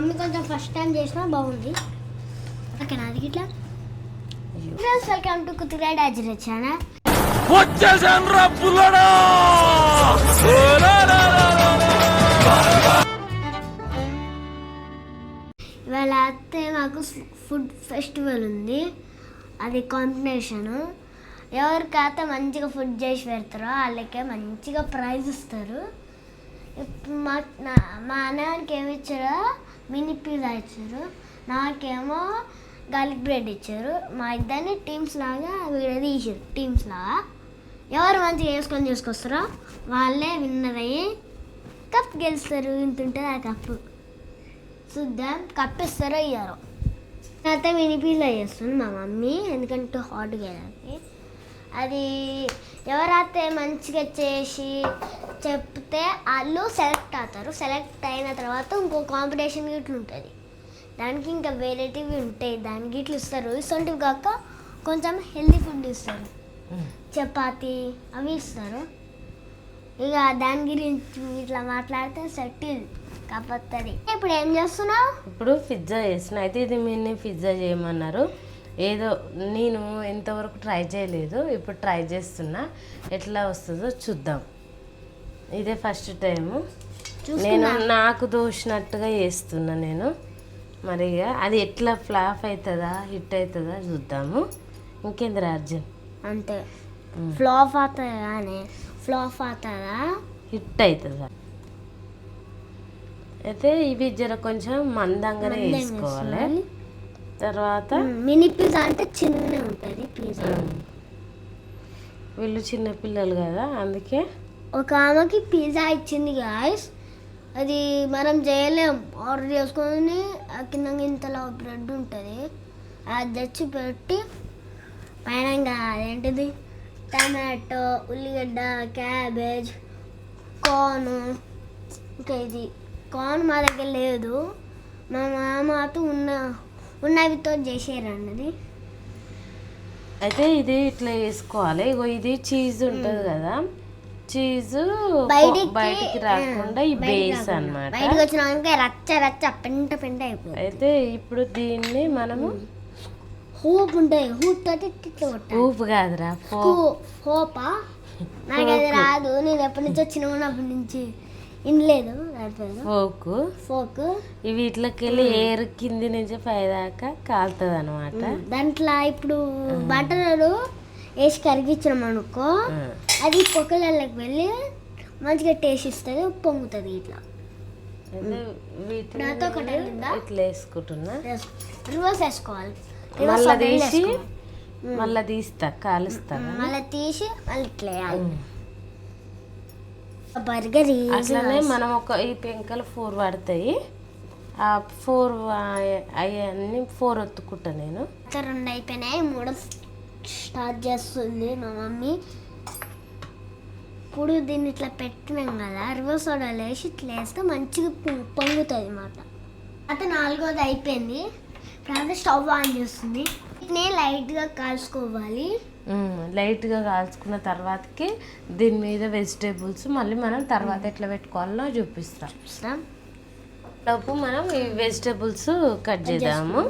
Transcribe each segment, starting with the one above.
Mummy కొంచెం first time చేసినా బాగుంది. ఓకేనా అది ఇట్లా. వెల్కమ్ టు కుతురా డాజీ ఛానల్ వచ్చేసాను రా పుల్లడా! ఇవాళ అయితే మాకు ఫుడ్ ఫెస్టివల్ ఉంది. అది కాంపిటీషన్ ఎవరికైతే మంచిగా ఫుడ్ చేసి పెడతారో వాళ్ళకే మంచిగా ప్రైజ్ ఇస్తారు. మా నా మా అన్నగారికి ఏమి ఇచ్చారో? మినీ పిజ్జా ఇచ్చారు. నాకేమో గార్లిక్ బ్రెడ్ ఇచ్చారు. మా ఇద్దరిని టీమ్స్ లాగా వీడియో తీసారు. టీమ్స్ లాగా. ఎవరు మంచిగా వేసుకొని చేసుకొస్తారో వాళ్ళే విన్నర్ అయ్యి కప్ గెలుస్తారు. వింటుంటారు ఆ కప్పు. చూద్దాం కప్పిస్తారో ఇయ్యారో. తర్వాత మినీ పిజ్జా చేస్తుంది మా మమ్మీ. ఎందుకంటే హాట్గా అది ఎవరైతే మంచిగా చేసి చెప్తే వాళ్ళు సెలెక్ట్ అవుతారు. సెలెక్ట్ అయిన తర్వాత ఇంకో కాంపిటీషన్ ఇట్లా ఉంటుంది. దానికి ఇంకా వెరైటీవి ఉంటాయి. దానికి ఇట్లా ఇస్తారు. ఇస్తుంటివి కాక కొంచెం హెల్తీ ఫుడ్ ఇస్తారు. చపాతి అవి ఇస్తారు. ఇక దాని గురించి ఇట్లా మాట్లాడితే సెటిల్ కాకపోతుంది ఇప్పుడు ఏం చేస్తున్నావు? ఇప్పుడు పిజ్జా చేసిన అయితే ఇది మినీ పిజ్జా చేయమన్నారు. ఏదో నేను ఇంతవరకు ట్రై చేయలేదు. ఇప్పుడు ట్రై చేస్తున్నా. ఎట్లా వస్తుందో చూద్దాం. ఇదే ఫస్ట్ టైము. నేను నాకు దోచినట్టుగా చేస్తున్నా నేను. మరి అది ఎట్లా ఫ్లాప్ అవుతుందా హిట్ అవుతుందా చూద్దాము. ఇంకేంది అర్జున్? అంతే. ఫ్లాప్ అవుతుంది ఫ్లాప్ అవుతుందా? హిట్ అవుతుందా అయితే ఇవి జర కొంచెం మందంగానే వేసుకోవాలి. తర్వాత మినీ పిజ్జా అంటే చిన్న ఉంటుంది పిజ్జా. వీళ్ళు చిన్న పిల్లలు కదా అందుకే ఒక ఆమెకి పిజ్జా ఇచ్చింది గాయస్ అది మనం చేయలేం. ఆర్డర్ చేసుకొని ఆ కింద ఇంతలో బ్రెడ్ ఉంటుంది. అది తెచ్చి పెట్టి పైన ఇంకా అదేంటిది? టమాటో ఉల్లిగడ్డ క్యాబేజ్ కార్న్ ఇంకా ఇది. కార్న్ మా దగ్గర లేదు. మా మామతో ఉన్న ఉన్నవితో చేసేరండి అయితే ఇది ఇట్లా వేసుకోవాలి. ఇగో ఇది చీజ్ ఉంటుంది కదా. చీజ్ బయటికి- రాకుండా ఈ బేస్ అన్నమాట. బయటకు వచ్చినాక రచ్చ రచ్చ పెంట పెంట అయిపోతుంది. అయితే ఇప్పుడు దీన్ని మనము హూప్ ఉంటుంది. హూప్ తోటి ఊపు కాదురా హోపా నాకు అది రాదు. నేను ఎప్పటి నుంచి వచ్చిన అప్పటి నుంచి పేరు ఫోకు. ఫోక్. ఇవి ఇట్లకి వెళ్ళి ఏరు కింది నుంచి పై దాకా కాలుతుంది అనమాట దాంట్లో ఇప్పుడు బట్టలు వేసి కరిగించినాం అనుకో అది పొక్కలకి వెళ్ళి మంచిగా టేస్ట్ ఇస్తుంది పొంగుతుంది ఇట్లా. నాతో ఒకటి? ఇట్లా వేసుకుంటున్నా. రివర్స్ వేసుకోవాలి. మళ్ళా తీసి మళ్ళా తీస్తా కాలుస్తా. మళ్ళీ తీసి మళ్ళీ ఇట్లా వేయాలి. బర్గర్ అట్లనే మనం ఒక ఈ పెంకలు ఫోర్ పడతాయి. ఆ ఫోర్ అవన్నీ ఫోర్ ఒత్తుకుంటా నేను. రెండు అయిపోయినాయి మూడో స్టార్ట్ చేస్తుంది మా మమ్మీ. ఇప్పుడు దీన్ని ఇట్లా పెట్టినాం కదా రివర్స్ సోడాలు వేసి ఇట్లా వేస్తే మంచిగా పొ- పొంగుతుంది అన్నమాట. అయితే నాలుగోది అయిపోయింది. తర్వాత స్టవ్ ఆన్ చేస్తుంది. వీటిని లైట్గా కాల్చుకోవాలి. లైట్గా కాల్చుకున్న తర్వాతకి దీని మీద వెజిటేబుల్స్ మళ్ళీ మనం తర్వాత ఎట్లా పెట్టుకోవాలో చూపిస్తాం. చూస్తాం లోపు మనం ఈ వెజిటేబుల్స్ కట్ చేద్దాము.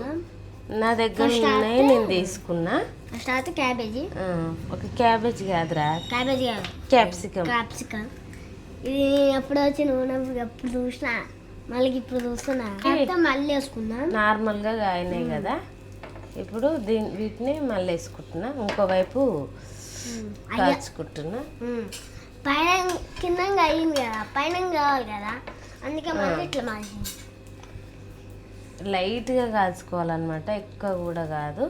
నా దగ్గర ఉన్నాయి నేను తీసుకున్నా. అయితే క్యాబేజీ. ఒక క్యాబేజ్ కాదురా. క్యాబేజీ కాదు. క్యాప్సికమ్ క్యాప్సికమ్ ఇది ఎప్పుడు వచ్చి నూనె ఎప్పుడు చూసినా మళ్ళీ ఇప్పుడు చూస్తున్నా. మళ్ళీ వేసుకుందాం? నార్మల్గా అయినాయి కదా. ఇప్పుడు దీని వీటిని మళ్ళీ వేసుకుంటున్నా. ఇంకోవైపు ఉమ్. పైన కింద అయ్యింది కదా. పైన కావాలి కదా. అందుకే మళ్ళీ ఇట్లా మార్చింది లైట్గా కాల్చుకోవాలన్నమాట ఎక్కువ కూడా కాదు.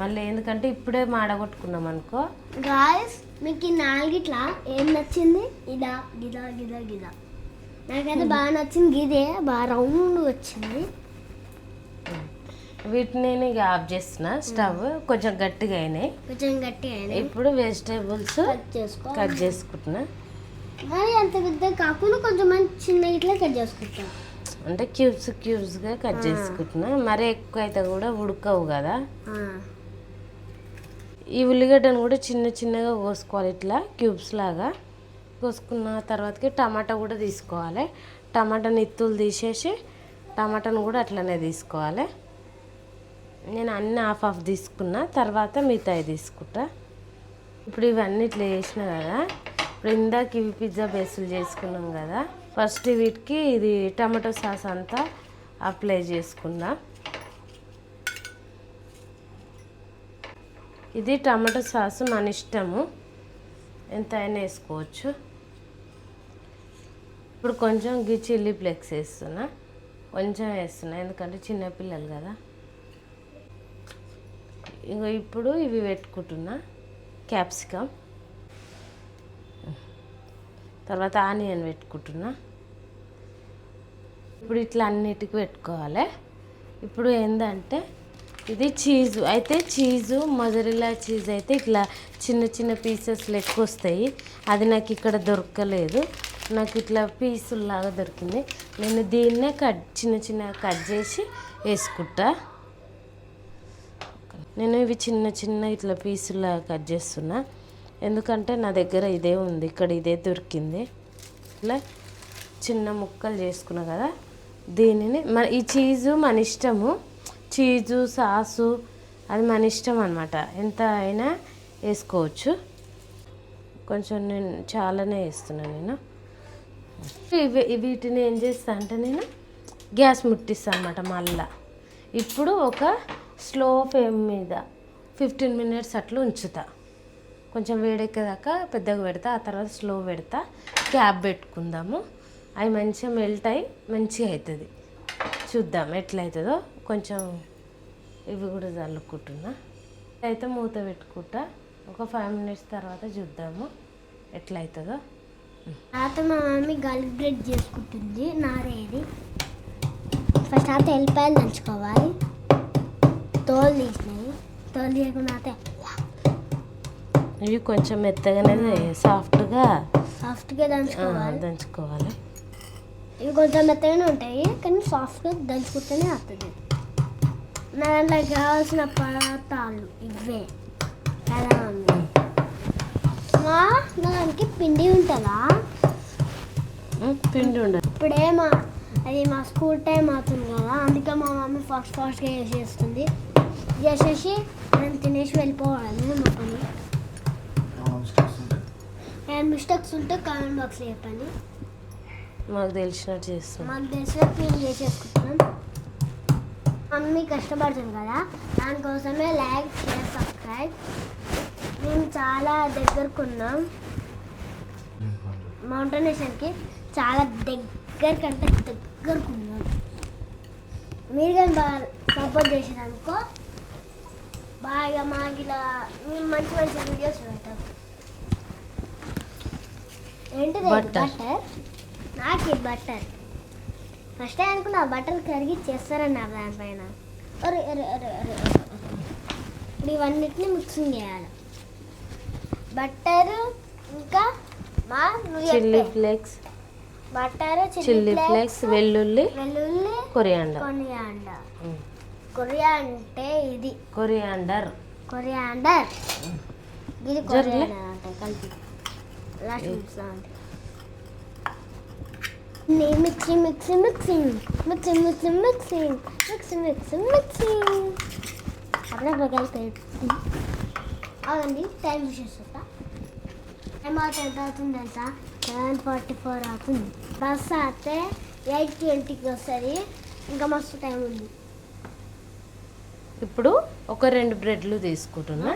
మళ్ళీ ఎందుకంటే ఇప్పుడే మాడగొట్టుకున్నాం అనుకో. గాయస్ మీకు ఈ నాలుగిట్లా ఏం నచ్చింది? ఇదా గిదా గిదా గిదా. నాకైతే బాగా నచ్చింది గిదే బాగా రౌండ్ వచ్చింది. వీటిని నేను ఇక ఆఫ్ చేస్తున్నా స్టవ్ కొంచెం గట్టిగా అయినాయి. కొంచెం గట్టి అయినాయి. ఇప్పుడు వెజిటేబుల్స్ కట్ చేసుకో. కట్ చేసుకుంటున్నా. మరి అంత పెద్ద కాకుండా కొంచెం చిన్న ఇట్లా కట్ చేసుకుంటాం. అంటే క్యూబ్స్ క్యూబ్స్గా కట్ చేసుకుంటున్నా. మరీ ఎక్కువ అయితే కూడా ఉడకవు కదా. ఈ ఉల్లిగడ్డను కూడా చిన్న చిన్నగా కోసుకోవాలి ఇట్లా క్యూబ్స్ లాగా. కోసుకున్న తర్వాతకి టమాటా కూడా తీసుకోవాలి. టమాటా నిత్తులు తీసేసి టమాటాను కూడా అట్లనే తీసుకోవాలి. నేను అన్ని హాఫ్ హాఫ్ తీసుకున్నా. తర్వాత మిగతాయి తీసుకుంటా. ఇప్పుడు ఇవన్నీ ఇట్లా చేసిన కదా. ఇప్పుడు ఇందాక ఇవి పిజ్జా బేసులు చేసుకున్నాం కదా. ఫస్ట్ వీటికి ఇది టమాటో సాస్ అంతా అప్లై చేసుకున్నా. ఇది టమాటో సాస్ మన ఇష్టము. ఎంత అయినా వేసుకోవచ్చు. ఇప్పుడు కొంచెం గీ చిల్లీ ఫ్లెక్స్ వేస్తున్నా. కొంచెం వేస్తున్నా ఎందుకంటే చిన్నపిల్లలు కదా. ఇంకో ఇప్పుడు ఇవి పెట్టుకుంటున్నా. క్యాప్సికమ్. తర్వాత ఆనియన్ పెట్టుకుంటున్నా. ఇప్పుడు ఇట్లా అన్నిటికి పెట్టుకోవాలి. ఇప్పుడు ఏంటంటే ఇది చీజు. అయితే చీజు మొజరిలా చీజ్ అయితే ఇట్లా చిన్న చిన్న పీసెస్ లెక్క వస్తాయి అది నాకు ఇక్కడ దొరకలేదు. నాకు ఇట్లా పీసుల్లాగా దొరికింది. నేను దీన్నే కట్ చిన్న చిన్న కట్ చేసి వేసుకుంటా. నేను ఇవి చిన్న చిన్న ఇట్లా పీసుల్లాగా కట్ చేస్తున్నా. ఎందుకంటే నా దగ్గర ఇదే ఉంది. ఇక్కడ ఇదే దొరికింది. ఇట్లా చిన్న ముక్కలు చేసుకున్నా కదా దీనిని మన ఈ చీజు మన ఇష్టము. చీజు సాసు అది మన ఇష్టం అనమాట ఎంత అయినా వేసుకోవచ్చు. కొంచెం నేను చాలానే వేస్తున్నాను నేను. ఇవి వీటిని ఏం చేస్తా అంటే నేను గ్యాస్ ముట్టిస్తాను అనమాట మళ్ళా. ఇప్పుడు ఒక స్లో ఫ్లేమ్ మీద ఫిఫ్టీన్ మినిట్స్ అట్లా ఉంచుతా. కొంచెం వేడెక్కేదాకా పెద్దగా పెడతా ఆ తర్వాత స్లో పెడతా క్యాప్ పెట్టుకుందాము. అవి మంచిగా మెల్ట్ అయ్యి మంచిగా అవుతుంది చూద్దాం ఎట్లా అవుతుందో కొంచెం ఇవి కూడా చల్లుకుంటున్నా. అయితే మూత పెట్టుకుంటా. ఒక ఫైవ్ మినిట్స్ తర్వాత చూద్దాము ఎట్లా అవుతుందో తర్వాత మా మమ్మీ గార్లిక్ బ్రెడ్ చేసుకుంటుంది. నారేది. ఫస్ట్ అయితే వెళ్ళిపోయాలి దంచుకోవాలి. తోలు తీసినాయి. తోలు తీయకుండా అయితే ఇవి కొంచెం మెత్తగానే సాఫ్ట్గా సాఫ్ట్గా దంచుకోవాలి. దంచుకోవాలి. ఇవి కొంచెం మెత్తగానే ఉంటాయి కానీ సాఫ్ట్గా దంచుకుంటేనే వస్తుంది నా దాంట్లో కావాల్సిన పదార్థాలు ఇవే. కదా మా దానికి పిండి ఉంటుందా? పిండి ఉండదు ఇప్పుడే మా అది మా స్కూల్ టైం అవుతుంది కదా అందుకే మా మమ్మీ ఫాస్ట్ ఫాస్ట్గా చేసేస్తుంది చేసేసి నేను తినేసి వెళ్ళిపోవాలి మా పని. అండ్ మిస్టేక్స్ ఉంటే కామెంట్ బాక్స్లో చెప్పండి. మాకు తెలిసినట్టు చేస్తున్నాం మాకు తెలిసిన క్లీన్ చేసేసుకుంటున్నాం మమ్మీ కష్టపడుతుంది కదా దానికోసమే లైక్ షేర్ సబ్స్క్రైబ్. మేము చాలా దగ్గరకున్నాం మౌంటైనేషన్కి చాలా దగ్గర కంటే దగ్గరకున్నాం మీరు కానీ బాగా సపోర్ట్ చేసినారనుకో బాగా మాకు ఇలా మేము మంచి మంచి వీడియోస్ పెడతాం. బట్టర్. నాకు బట్టర్. ఫస్ట్ అనుకున్నా బట్టర్ కరిగి చేస్తారన్నారు దానిపైన. ఇప్పుడు ఇవన్నిటిని మిక్సింగ్ చేయాలి. బట్టర్ ఇంకా మా chilli. Flakes. Butter chilli flakes వెల్లుల్లి వెల్లుల్లి కొరియాండర్. కొరియాండర్. కొరియా అంటే ఇది. కొరియాండర్. కొరియాండర్. ఇది. కొరియాండర్ అంటే కలిపి. Last Nee, mixen, mixen, mixen. Mixen, mixen, mixen. Mixen, mixen, mixen. అప్పుడే బగల్ పెడుతుంది అవునండి టైం చూసేస్తా అమౌంట్ ఎంత అవుతుంది తెలుసా సెవెన్ ఫార్టీ ఫోర్ అవుతుంది బస్ అయితే ఎయిట్ ట్వంటీకి వస్తుంది ఇంకా మస్తు టైం ఉంది ఇప్పుడు ఒక రెండు బ్రెడ్లు తీసుకుంటున్నా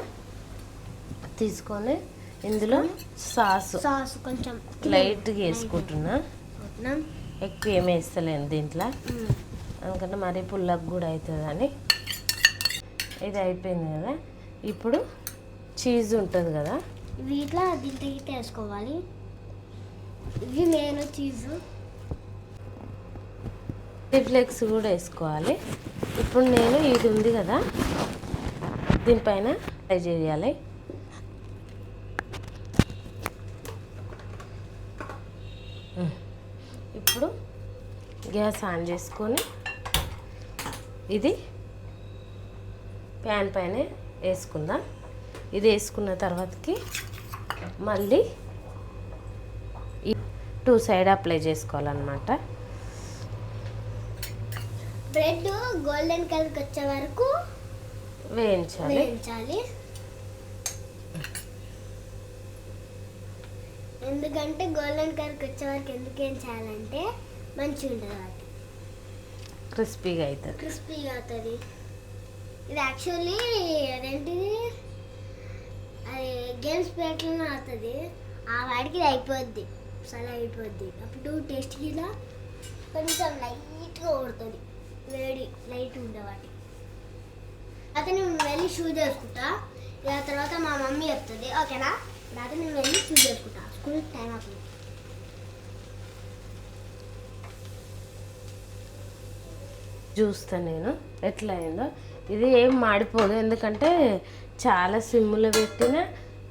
తీసుకొని ఇందులో సాసు సాసు కొంచెం లైట్గా వేసుకుంటున్నా ఎక్కువ ఏమి వేస్తలేను దీంట్లో. ఎందుకంటే మరీ పుల్లగా కూడా అవుతుందని. ఇది అయిపోయింది కదా. ఇప్పుడు చీజ్ ఉంటుంది కదా. ఇవి ఇట్లా దీంట్లో వేసుకోవాలి. ఇవి మెయిన్ చీజు ఫ్లేక్స్ కూడా వేసుకోవాలి. ఇప్పుడు నేను ఇది ఉంది కదా. దీనిపైన ఫ్రై చేయాలి ఉమ్. ఇప్పుడు గ్యాస్ ఆన్ చేసుకొని ఇది ప్యాన్ పైన వేసుకుందాం. ఇది వేసుకున్న తర్వాతకి మళ్ళీ టూ సైడ్ అప్లై చేసుకోవాలన్నమాట. బ్రెడ్ గోల్డెన్ కలర్కి వచ్చే వరకు వేయించాలి. వేయించాలి. ఎందుకంటే గోల్డెన్ కలర్కి వచ్చే వరకు ఎందుకు చేయాలంటే మంచిగా ఉంటుంది కాబట్టి క్రిస్పీగా అవుతుంది క్రిస్పీగా అవుతుంది. ఇది యాక్చువల్లీ అదేంటిది? అది గేమ్స్ ప్లేట్లోనే అవుతుంది. ఆ వాడికి ఇది అయిపోద్ది. సలా అయిపోద్ది. అప్పుడు టేస్టీగా కొంచెం లైట్గా కొడుతుంది. వేడి లైట్ ఉండే వాటి అయితే నేను వెళ్ళి షూ చేసుకుంటా. ఇక తర్వాత మా మమ్మీ చెప్తుంది. ఓకేనా? తర్వాత నేను వెళ్ళి షూ చేసుకుంటా. స్కూల్ టైం అవుతుంది. చూస్తా నేను. ఎట్లా అయిందో. ఇది ఏం మాడిపోదు. ఎందుకంటే చాలా సిమ్లో పెట్టిన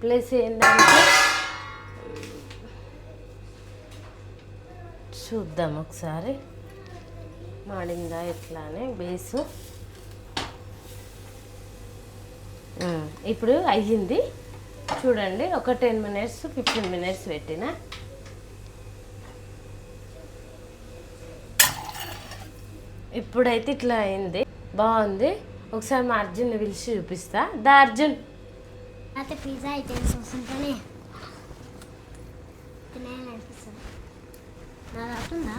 ప్లస్ ఏంటంటే చూద్దాం ఒకసారి. మాడిందా ఎట్లానే బేసు. ఇప్పుడు అయ్యింది. చూడండి ఒక టెన్ మినిట్స్ ఫిఫ్టీన్ మినిట్స్ పెట్టిన. ఇప్పుడైతే ఇట్లా అయింది. బాగుంది. ఒకసారి మా అర్జున్ని పిలిచి చూపిస్తా. దా అర్జున్. అయితే పిజ్జా ఐటమ్స్ వస్తుంటేనే తినేయాలనిపిస్తుంది నాది అవుతుందా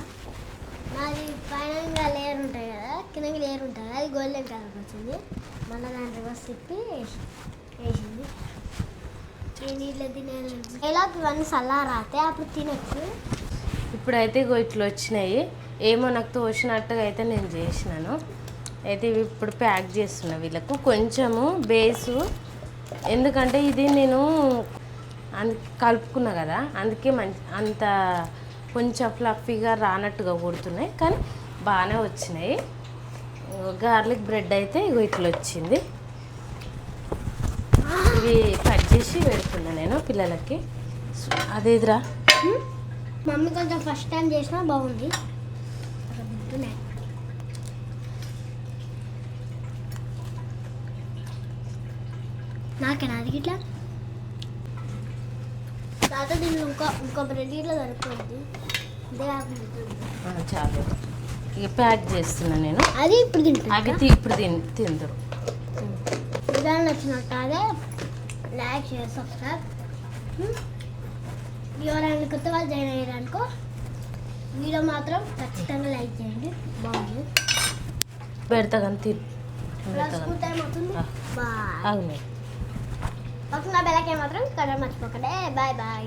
నాది పైన లేయర్ ఉంటాయి కదా కిందకి లేయర్ ఉంటుంది. అది గోల్డెన్ కలర్ వచ్చింది. మళ్ళీ దాని రివర్స్ తిప్పి వేసి- వేసింది నేను ఇట్లా తినేయాలనిపిస్తుంది ఎలా ఇవన్నీ చల్లారాతే అప్పుడు తినొచ్చు. ఇప్పుడైతే ఇట్లా వచ్చినాయి. ఏమో నాకు తోచినట్టుగా అయితే నేను చేసినాను. అయితే ఇవి ఇప్పుడు ప్యాక్ చేస్తున్నా వీళ్ళకు. కొంచెము బేసు. ఎందుకంటే ఇది నేను అందు కలుపుకున్నా కదా అందుకే మంచి అంత కొంచెం ఫ్లఫీగా రానట్టుగా కుడుతున్నాయి. కానీ బాగానే వచ్చినాయి. గార్లిక్ బ్రెడ్ అయితే ఇగో ఇట్లా వచ్చింది. ఇవి కట్ చేసి పెడుతున్నా నేను పిల్లలకి. అదేదిరా? మమ్మీ కొంచెం ఫస్ట్ టైం చేసినా బాగుంది. గుర్తున్నాయి. నాకేనా అది ఇట్లా తర్వాత దీనిలో ఇంకో ఇంకో బ్రెడ్ ఇట్లా దొరుకుతుంది. చాలు. ఇక ప్యాక్ చేస్తున్నా నేను. అది ఇప్పుడు తింటుంది అవి ఇప్పుడు తిన్ తిందరు. విధానం నచ్చినట్టు అదే లైక్ షేర్ సబ్స్క్రైబ్. ఎవరైనా కొత్త వాళ్ళు జాయిన్ అయ్యారనుకో వీడియో మాత్రం ఖచ్చితంగా లైక్ చేయండి. బాగుంది. పెడతా కానీ ఆగు పక్కన బెల్లకే మాత్రం కలర్ మర్చిపోకండి బాయ్ బాయ్.